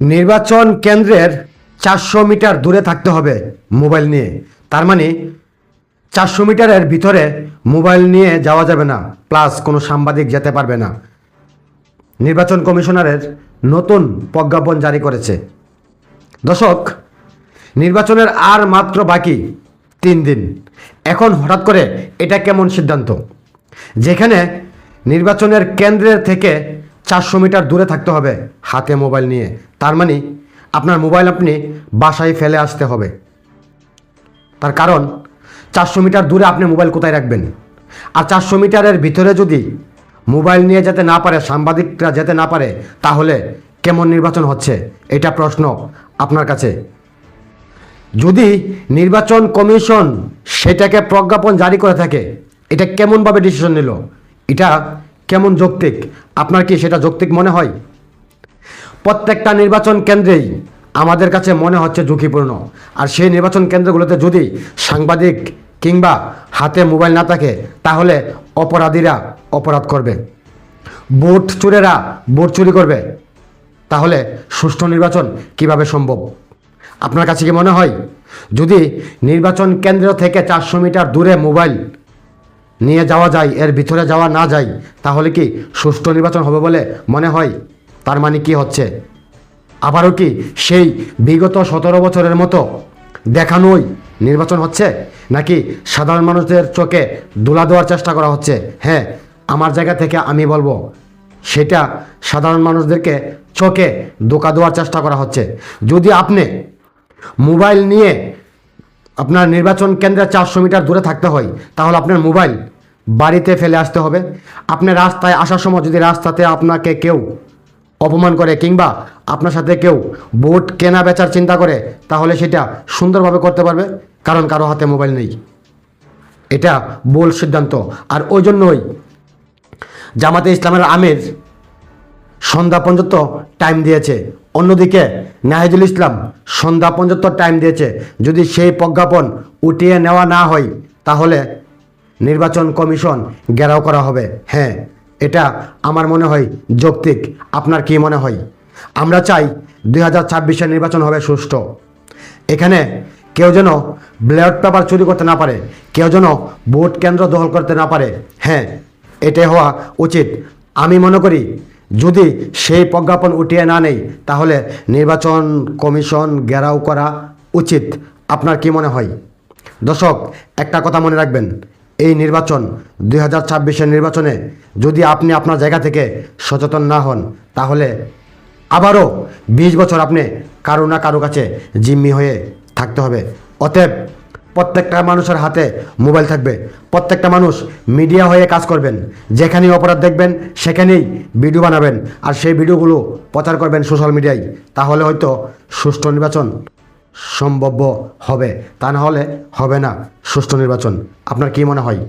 নির্বাচন কেন্দ্রের চারশো মিটার দূরে থাকতে হবে মোবাইল নিয়ে। তার মানে চারশো মিটারের ভিতরে মোবাইল নিয়ে যাওয়া যাবে না, প্লাস কোনো সাংবাদিক যেতে পারবে না। নির্বাচন কমিশনারের নতুন প্রজ্ঞাপন জারি করেছে। দর্শক, নির্বাচনের আর মাত্র বাকি তিন দিন। এখন হঠাৎ করে এটা কেমন সিদ্ধান্ত? যেখানে নির্বাচনের কেন্দ্রের থেকে চারশো মিটার দূরে থাকতে হবে হাতে মোবাইল নিয়ে। তার মানে আপনার মোবাইল আপনি বাসায় ফেলে আসতে হবে। তার কারণ, চারশো মিটার দূরে আপনি মোবাইল কোথায় রাখবেন? আর চারশো মিটারের ভিতরে যদি মোবাইল নিয়ে যেতে না পারে, সাংবাদিকরা যেতে না পারে, তাহলে কেমন নির্বাচন হচ্ছে? এটা প্রশ্ন আপনার কাছে। যদি নির্বাচন কমিশন সেটাকে প্রজ্ঞাপন জারি করে থাকে, এটা কেমনভাবে ডিসিশন নিল? এটা কেমন যৌক্তিক? আপনার কি সেটা যৌক্তিক মনে হয়? প্রত্যেকটা নির্বাচন কেন্দ্রেই আমাদের কাছে মনে হচ্ছে ঝুঁকিপূর্ণ। আর সেই নির্বাচন কেন্দ্রগুলোতে যদি সাংবাদিক কিংবা হাতে মোবাইল না থাকে, তাহলে অপরাধীরা অপরাধ করবে। ভোট চোরেরা ভোট চুরি করবে। তাহলে সুষ্ঠু নির্বাচন কীভাবে সম্ভব? আপনার কাছে কি মনে হয়? যদি নির্বাচন কেন্দ্র থেকে চারশো মিটার দূরে মোবাইল নিয়ে যাওয়া যায়, এর ভিতরে যাওয়া না যায়, তাহলে কি সুষ্ঠু নির্বাচন হবে বলে মনে হয়? তার মানে কি হচ্ছে? আবারও কি সেই বিগত সতেরো বছরের মতো দেখানোই নির্বাচন হচ্ছে? নাকি সাধারণ মানুষদের চোখে দোলা দেওয়ার চেষ্টা করা হচ্ছে? হ্যাঁ আমার জায়গা থেকে আমি বলব, সেটা সাধারণ মানুষদেরকে চোখে দোকা দেওয়ার চেষ্টা করা হচ্ছে। যদি আপনি মোবাইল নিয়ে আপনার নির্বাচন কেন্দ্রে চারশো মিটার দূরে থাকতে হয়, তাহলে আপনার মোবাইল বাড়িতে ফেলে আসতে হবে। আপনি রাস্তায় আসার সময় যদি রাস্তাতে আপনাকে কেউ অপমান করে কিংবা আপনার সাথে কেউ ভোট কেনা বেচার চিন্তা করে, তাহলে সেটা সুন্দরভাবে করতে পারবে, কারণ কারও হাতে মোবাইল নেই। এটা ভুল সিদ্ধান্ত। আর ওই জন্যই জামাতে ইসলামের আমির সন্ধ্যা পর্যন্ত টাইম দিয়েছে। অন্যদিকে নাহিদুল ইসলাম সন্ধ্যা পর্যন্ত টাইম দিয়েছে। যদি সেই প্রজ্ঞাপন উঠিয়ে নেওয়া না হয়, তাহলে নির্বাচন কমিশন ঘেরাও করা হবে। হ্যাঁ এটা আমার মনে হয় যৌক্তিক। আপনার কি মনে হয়? আমরা চাই দুই হাজার ছাব্বিশের নির্বাচন হবে সুষ্ঠু। এখানে কেউ যেন ব্যালট পেপার চুরি করতে না পারে, কেউ যেন ভোট কেন্দ্র দখল করতে না পারে। হ্যাঁ এটাই হওয়া উচিত। আমি মনে করি যদি সেই প্রজ্ঞাপন উঠিয়ে না নেই, তাহলে নির্বাচন কমিশন ঘেরাও করা উচিত। আপনার কি মনে হয়? দর্শক, একটা কথা মনে রাখবেন। এই নির্বাচন দুই হাজার নির্বাচনে যদি আপনি আপনার জায়গা থেকে সচেতন না হন, তাহলে আবারও বিশ বছর আপনি কারও না কারও কাছে জিম্মি হয়ে থাকতে হবে। অতএব প্রত্যেকটা মানুষের হাতে মোবাইল থাকবে। প্রত্যেকটা মানুষ মিডিয়া হয়ে কাজ করবেন। যেখানেই অপরাধ দেখবেন, সেখানেই ভিডিও বানাবেন। আর সেই ভিডিওগুলো প্রচার করবেন সোশ্যাল মিডিয়ায় তাহলে হয়তো সুষ্ঠু নির্বাচন সম্ভব্য হবে। তা না হলে হবে না সুষ্ঠু নির্বাচন। আপনার কি মনে হয়?